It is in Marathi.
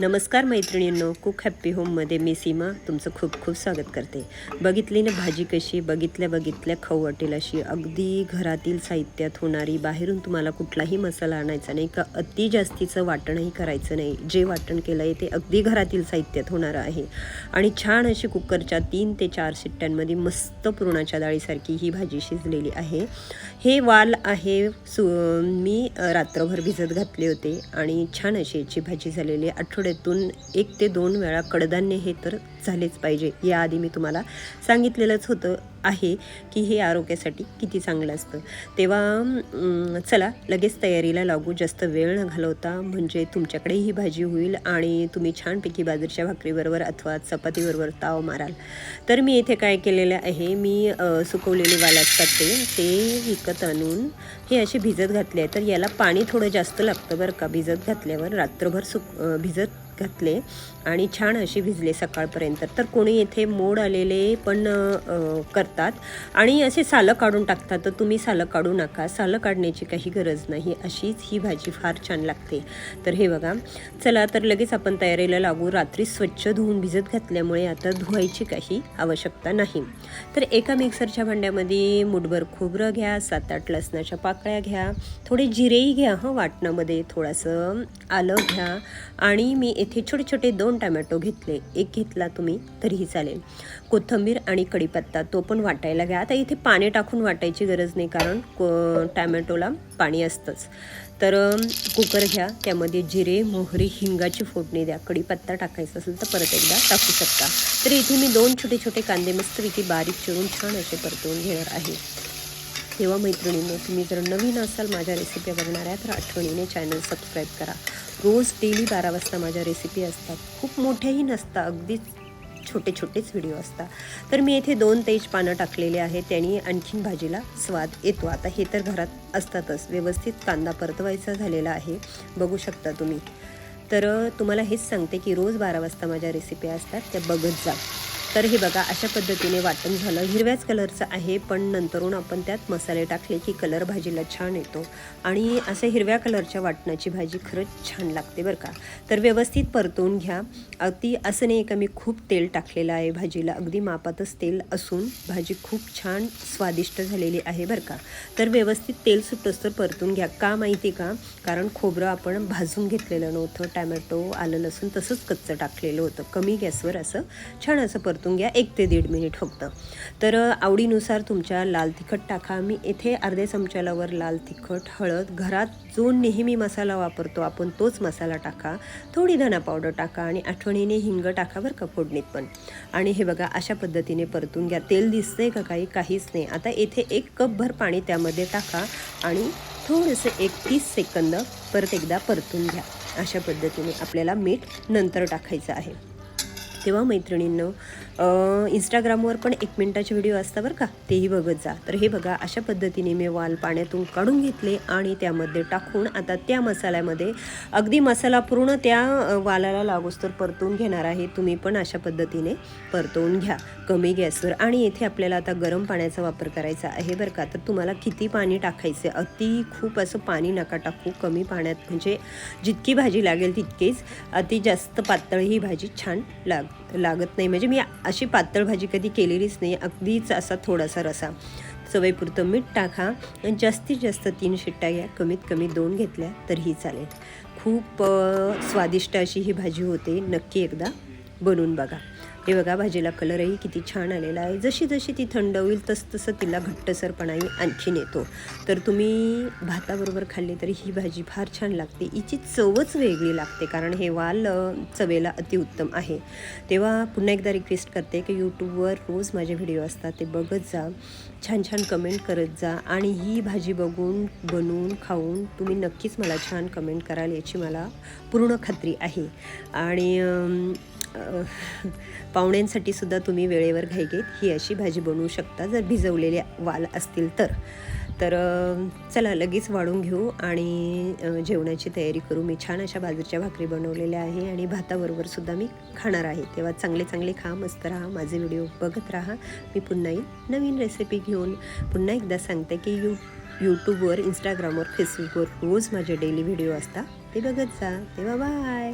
नमस्कार मैत्रिणींनो कुक हॅप्पी होममध्ये मी सीमा तुमचं खूप खूप स्वागत करते. बघितली ना भाजी कशी? बघितल्या बघितल्या खाऊ वाटेल अशी. अगदी घरातील साहित्यात होणारी बाहेरून तुम्हाला कुठलाही मसाला आणायचा नाही का अति जास्तीचं वाटणही करायचं नाही. जे वाटण केलं आहे ते अगदी घरातील साहित्यात होणारं आहे. आणि छान अशी कुकरच्या तीन ते चार शिट्ट्यांमध्ये मस्त पुरणाच्या डाळीसारखी ही भाजी शिजलेली आहे. हे वाल आहे सु मी रात्रभर भिजत घातले होते आणि छान अशी याची भाजी झालेली आहे. आठवड्यातून एक ते दोन वेळा कडधान्य हे तर झालेच पाहिजे. याआधी मी तुम्हाला सांगितलेलंच होतं. आहे की हे आरोग्यासाठी किती चांगलं असतं. तेव्हा चला लगेच तयारीला लागू. जास्त वेळ न घालवता म्हणजे तुमच्याकडे ही भाजी होईल आणि तुम्ही छानपैकी बाजरीच्या भाकरीबरोबर अथवा चपातीबरोबर ताव माराल. तर मी इथे काय केलेलं आहे मी सुकवलेले वाल असतात ते ते विकत आणून हे असे भिजत घातले आहे तर याला पाणी थोडं जास्त लागतं बरं का. भिजत घातल्यावर रात्रभर सुक भिजत घातले आणि छान असे भिजले सकाळपर्यंत. तर कोणी येथे मोड आलेले पण करतात. आणि असे सालं काढून टाकतात तर तुम्ही सालं काढू नका. सालं काढण्याची काही गरज नाही. अशीच ही भाजी फार छान लागते. तर हे बघा. चला तर लगेच आपण तयारीला लागू. रात्री स्वच्छ धुवून भिजत घातल्यामुळे आता धुवायची काही आवश्यकता नाही. तर एका मिक्सरच्या भांड्यामध्ये मुठभर खोबरं घ्या सात आठ लसणाच्या पाकळ्या घ्या. थोडे जिरेही घ्या हं वाटणामध्ये थोडंसं आलं घ्या. आणि मी येथे छोटे छोटे दोन टमॅटो घेतले. एक घेतला तुम्ही तरीही चालेल. कोथिंबीर आणि कढीपत्ता तो पण वाटायला घ्या. आता इथे पाणी टाकून वाटायची गरज नाही कारण को टॅमॅटोला पाणी असतंच. तर कुकर घ्या त्यामध्ये जिरे मोहरी हिंगाची फोडणी द्या. कढीपत्ता टाकायचा असेल तर परत एकदा टाकू शकता. तर इथे मी दोन छोटे छोटे कांदे मस्तपैकी बारीक चिरून छान असे परतवून घेणार आहे. तेव्हा मैत्रिणींनो. तुम्ही जर नवीन असाल माझ्या रेसिपी बघणाऱ्या तर आठवणीने चॅनल सबस्क्राईब करा. रोज डेली बारा वाजता माझ्या रेसिपी असतात. खूप मोठ्याही नसतात अगदीच छोटे छोटेच व्हिडिओ असतात. तर मी येथे दोन तेज पानं टाकलेले आहेत. त्यांनी आणखीन भाजीला स्वाद येतो. आता हे तर घरात असतातच. व्यवस्थित कांदा परतवायचा झालेला आहे. बघू शकता तुम्ही. तर तुम्हाला हेच सांगते की रोज बारा वाजता माझ्या रेसिपी असतात. त्या बघत जा. तर हे बघा अशा पद्धतीने वाटण झालं. हिरव्याच कलरचं आहे पण नंतरून आपण त्यात मसाले टाकले की कलर भाजीला छान येतो. आणि असं हिरव्या कलरच्या वाटणाची भाजी खरंच छान लागते बरं का. तर व्यवस्थित परतवून घ्या. अगदी असं नाही का मी खूप तेल टाकलेलं आहे भाजीला. अगदी मापातच तेल असून भाजी खूप छान स्वादिष्ट झालेली आहे बरं का. तर व्यवस्थित तेल सुटोस्तर परतून घ्या. का माहिती का? कारण खोबरं आपण भाजून घेतलेलं नव्हतं टॅमॅटो आलं लसूण तसंच कच्चं टाकलेलं होतं. कमी गॅसवर असं छान असं परतून परतून घ्या एक ते दीड मिनिट फक्त. तर आवडीनुसार तुमच्या लाल तिखट टाका. मी इथे अर्ध्या चमच्यालावर लाल तिखट हळद घरात जो नेहमी मसाला वापरतो आपण तोच मसाला टाका. थोडी धना पावडर टाका आणि आठवणीने हिंग टाका बरं का फोडणीत पण. आणि हे बघा अशा पद्धतीने परतून घ्या. तेल दिसतंय का काही? काहीच नाही. आता येथे एक कपभर पाणी त्यामध्ये टाका आणि थोडंसं एक तीस सेकंद परत एकदा परतून घ्या. अशा पद्धतीने आपल्याला मीठ नंतर टाकायचं आहे. तेव्हा मैत्रिणींनो इंस्टाग्रामवर पण एक मिनटाचे व्हिडिओ असता बरं का तेही बघत जा. तर हे बघा अशा पद्धतीने मी वाल पाण्यातून काढून घेतले आणि त्यामध्ये टाकून आता त्या मसाल्यामध्ये अगदी मसाला पूर्ण त्या वालाला लागोस तर परतून घेणार आहे. तुम्ही पण अशा पद्धतीने परतवून घ्या. कमी गॅसवर. आणि येथे आपल्याला आता गरम पाण्याचा वापर करायचा आहे बरं का. तर तुम्हाला किती पाणी टाकायचे अति खूप असं पाणी नका टाकू. कमी पाण्यात म्हणजे जितकी भाजी लागेल तितकीच अति जास्त पातळ ही भाजी छान लागते. लागत नाही. म्हणजे मी अशी पातळ भाजी कधी केलेलीच नाही. अगदीच असा थोडासा रसा. चवीपुरतं मीठ टाका आणि जास्तीत जास्त तीन शिट्ट्या घ्या. कमीत कमी दोन घेतल्या तरीही चालेल. खूप स्वादिष्ट अशी ही भाजी होते. नक्की एकदा बनवून बघा. हे बघा भाजीला कलरही किती छान आलेला आहे. जशी जशी ती थंड होईल तसतसं तिला घट्टसरपणाही आणखीन येतो. तर तुम्ही भाताबरोबर खाल्ली तरी ही भाजी फार छान लागते. हिची चवच वेगळी लागते कारण हे वाल चवेला अतिउत्तम आहे. तेव्हा पुन्हा एकदा रिक्वेस्ट करते की यूट्यूबवर रोज माझे व्हिडिओ असतात ते बघत जा. छान छान कमेंट करत जा. आणि ही भाजी बघून बनवून खाऊन तुम्ही नक्कीच मला छान कमेंट कराल याची मला पूर्ण खात्री आहे. आणि पाहुण्यांसाठी सुद्धा तुम्ही वेळेवर घाई घेत ही अशी भाजी बनवू शकता. जर भिजवलेले वाल असतील तर. तर चला लगेच वाढून घेऊ आणि जेवणाची तयारी करू. मी छान अशा बाजूच्या भाकरी बनवलेल्या आहे आणि भाताबरोबर सुद्धा मी खाणार आहे. तेव्हा चांगले चांगले खा मस्त राहा माझे व्हिडिओ बघत राहा. मी पुन्हा येईन नवीन रेसिपी घेऊन पुन्हा एकदा सांगते की यू यूट्यूबवर इंस्टाग्रामवर फेसबुकवर रोज माझे डेली व्हिडिओ असतात. ते बघत जा. तेव्हा बाय